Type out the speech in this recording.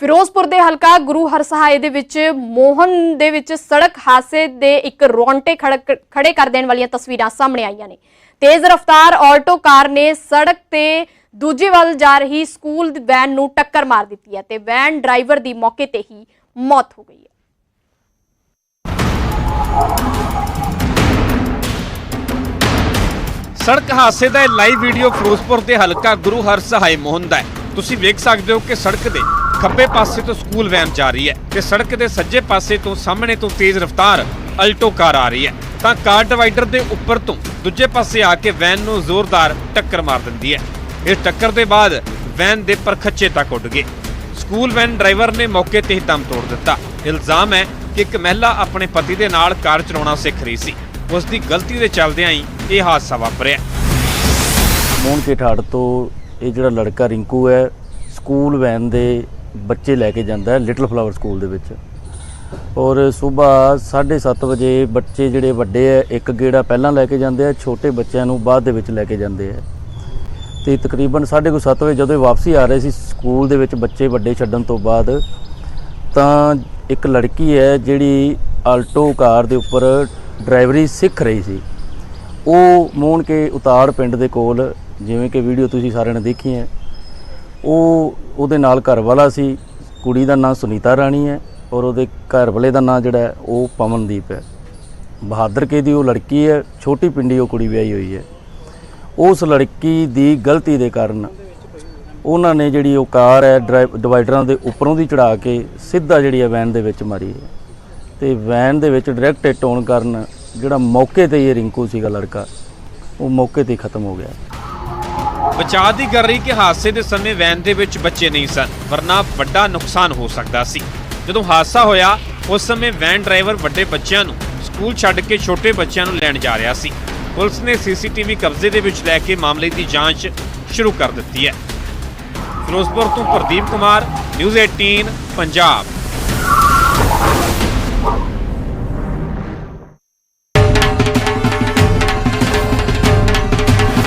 ਫਿਰੋਜ਼ਪੁਰ ਦੇ ਹਲਕਾ ਗੁਰੂ ਹਰਸਹਾਏ ਦੇ ਵਿੱਚ ਮੋਹਨ ਦੇ ਵਿੱਚ ਸੜਕ ਹਾਦਸੇ ਦੇ ਇੱਕ ਰੌਂਟੇ ਖੜੇ ਕਰ ਦੇਣ ਵਾਲੀਆਂ ਤਸਵੀਰਾਂ ਸਾਹਮਣੇ ਆਈਆਂ ਨੇ। ਤੇਜ਼ ਰਫ਼ਤਾਰ ਆਲਟੋ ਕਾਰ ਨੇ ਸੜਕ ਤੇ ਦੂਜੇ ਵੱਲ ਜਾ ਰਹੀ ਸਕੂਲ ਵੈਨ ਨੂੰ ਟੱਕਰ ਮਾਰ ਦਿੱਤੀ ਹੈ ਤੇ ਵੈਨ ਡਰਾਈਵਰ ਦੀ ਮੌਕੇ ਤੇ ਹੀ ਮੌਤ ਹੋ ਗਈ ਹੈ। ਸੜਕ ਹਾਦਸੇ ਦਾ ਇਹ ਲਾਈਵ ਵੀਡੀਓ ਫਿਰੋਜ਼ਪੁਰ ਦੇ ਹਲਕਾ ਗੁਰੂ ਹਰਸਹਾਏ ਮੋਹਨ ਦਾ ਹੈ। ਤੁਸੀਂ ਵੇਖ ਸਕਦੇ ਹੋ ਕਿ ਸੜਕ ਦੇ ਖੱਬੇ ਪਾਸੇ ਤੋਂ ਸਕੂਲ ਵੈਨ ਜਾ ਰਹੀ ਹੈ ਤੇ ਸੜਕ ਦੇ ਸੱਜੇ ਪਾਸੇ ਤੋਂ ਸਾਹਮਣੇ ਤੋਂ ਤੇਜ਼ ਰਫ਼ਤਾਰ ਅਲਟੋ ਕਾਰ ਆ ਰਹੀ ਹੈ। ਤਾਂ ਕਾਰ ਡਿਵਾਈਡਰ ਦੇ ਉੱਪਰ ਤੋਂ ਦੂਜੇ ਪਾਸੇ ਆ ਕੇ ਵੈਨ ਨੂੰ ਜ਼ੋਰਦਾਰ ਟੱਕਰ ਮਾਰ ਦਿੰਦੀ ਹੈ। ਇਸ ਟੱਕਰ ਦੇ ਬਾਅਦ ਵੈਨ ਦੇ ਪਰਖੱਚੇ ਤੱਕ ਉੱਡ ਗਏ। ਸਕੂਲ ਵੈਨ ਡਰਾਈਵਰ ਨੇ ਮੌਕੇ ਤੇ ਹੀ ਦਮ ਤੋੜ ਦਿੱਤਾ। ਇਲਜ਼ਾਮ ਹੈ ਕਿ ਇੱਕ ਮਹਿਲਾ ਆਪਣੇ ਪਤੀ ਦੇ ਨਾਲ ਕਾਰ ਚਲਾਉਣਾ ਸਿੱਖ ਰਹੀ ਸੀ। ਉਸ ਦੀ ਗਲਤੀ ਦੇ ਚੱਲਦਿਆਂ ਹੀ ਇਹ ਹਾਦਸਾ ਵਾਪਰਿਆ। ਮੋਹਨ ਕੇ ਤੋਂ ਇਹ ਜਿਹੜਾ ਲੜਕਾ ਰਿੰਕੂ ਹੈ, ਸਕੂਲ ਵੈਨ ਦੇ ਬੱਚੇ ਲੈ ਕੇ ਜਾਂਦਾ ਹੈ ਲਿਟਲ ਫਲਾਵਰ ਸਕੂਲ ਦੇ ਵਿੱਚ। ਔਰ ਸਵੇਰ 7:30 ਵਜੇ ਬੱਚੇ ਜਿਹੜੇ ਵੱਡੇ ਹੈ, ਇੱਕ ਗੇੜਾ ਪਹਿਲਾਂ ਲੈ ਕੇ ਜਾਂਦੇ ਆ ਛੋਟੇ ਬੱਚਿਆਂ ਨੂੰ ਬਾਅਦ ਦੇ ਵਿੱਚ ਲੈ ਕੇ ਜਾਂਦੇ ਆ ਤੇ ਤਕਰੀਬਨ 7:30 ਵਜੇ ਜਦੋਂ ਇਹ ਵਾਪਸੀ ਆ ਰਹੇ ਸੀ ਸਕੂਲ ਦੇ ਵਿੱਚ ਬੱਚੇ ਵੱਡੇ ਛੱਡਣ ਤੋਂ ਬਾਅਦ, ਤਾਂ ਇੱਕ ਲੜਕੀ ਹੈ ਜਿਹੜੀ ਆਲਟੋ ਕਾਰ ਦੇ ਉੱਪਰ ਡਰਾਈਵਰੀ ਸਿੱਖ ਰਹੀ ਸੀ। ਉਹ ਮੋਹਨ ਕੇ ਉਤਾੜ ਪਿੰਡ ਦੇ ਕੋਲ, ਜਿਵੇਂ ਕਿ ਵੀਡੀਓ ਤੁਸੀਂ ਸਾਰਿਆਂ ਨੇ ਦੇਖੀ ਹੈ। ਉਹ ਉਹਦੇ ਨਾਲ ਘਰ ਵਾਲਾ ਸੀ, ਕੁੜੀ ਦਾ ਨਾਂ ਸੁਨੀਤਾ ਰਾਣੀ ਹੈ ਔਰ ਉਹਦੇ ਘਰ ਵਾਲੇ ਦਾ ਨਾਂ ਜਿਹੜਾ ਉਹ ਪਵਨਦੀਪ ਹੈ। ਬਹਾਦਰ ਕੇ ਦੀ ਉਹ ਲੜਕੀ ਹੈ, ਛੋਟੀ ਪਿੰਡੀ ਉਹ ਕੁੜੀ ਵਿਆਹੀ ਹੋਈ ਹੈ। ਉਸ ਲੜਕੀ ਦੀ ਗਲਤੀ ਦੇ ਕਾਰਨ ਉਹਨਾਂ ਨੇ ਜਿਹੜੀ ਉਹ ਕਾਰ ਹੈ ਡਰਾਈਵ ਡਿਵਾਈਡਰਾਂ ਦੇ ਉੱਪਰੋਂ ਦੀ ਚੜਾ ਕੇ ਸਿੱਧਾ ਜਿਹੜੀ ਹੈ ਵੈਨ ਦੇ ਵਿੱਚ ਮਾਰੀ ਹੈ। ਤੇ ਵੈਨ ਦੇ ਵਿੱਚ ਡਾਇਰੈਕਟ ਹਿੱਟ ਹੋਣ ਕਾਰਨ ਜਿਹੜਾ ਮੌਕੇ ਤੇ ਹੀ ਇਹ ਰਿੰਕੂ ਸੀਗਾ ਲੜਕਾ, ਉਹ ਮੌਕੇ ਤੇ ਹੀ ਖਤਮ ਹੋ ਗਿਆ। ਬਚਾਅ ਦੀ ਗੱਲ ਰਹੀ ਕਿ ਹਾਦਸੇ ਦੇ ਸਮੇਂ ਵੈਨ ਦੇ ਵਿੱਚ ਬੱਚੇ ਨਹੀਂ ਸਨ, ਵਰਨਾ ਵੱਡਾ ਨੁਕਸਾਨ ਹੋ ਸਕਦਾ ਸੀ। ਜਦੋਂ ਹਾਦਸਾ ਹੋਇਆ, ਉਸ ਸਮੇਂ ਵੈਨ ਡਰਾਈਵਰ ਵੱਡੇ ਬੱਚਿਆਂ ਨੂੰ ਸਕੂਲ ਛੱਡ ਕੇ ਛੋਟੇ ਬੱਚਿਆਂ ਨੂੰ ਲੈਣ ਜਾ ਰਿਹਾ ਸੀ। ਪੁਲਿਸ ਨੇ ਸੀਸੀਟੀਵੀ ਕਬਜ਼ੇ ਦੇ ਵਿੱਚ ਲੈ ਕੇ ਮਾਮਲੇ ਦੀ ਜਾਂਚ ਸ਼ੁਰੂ ਕਰ ਦਿੱਤੀ ਹੈ। ਫਿਰੋਜ਼ਪੁਰ ਤੋਂ ਪ੍ਰਦੀਪ ਕੁਮਾਰ, ਨਿਊਜ਼ 18 ਪੰਜਾਬ।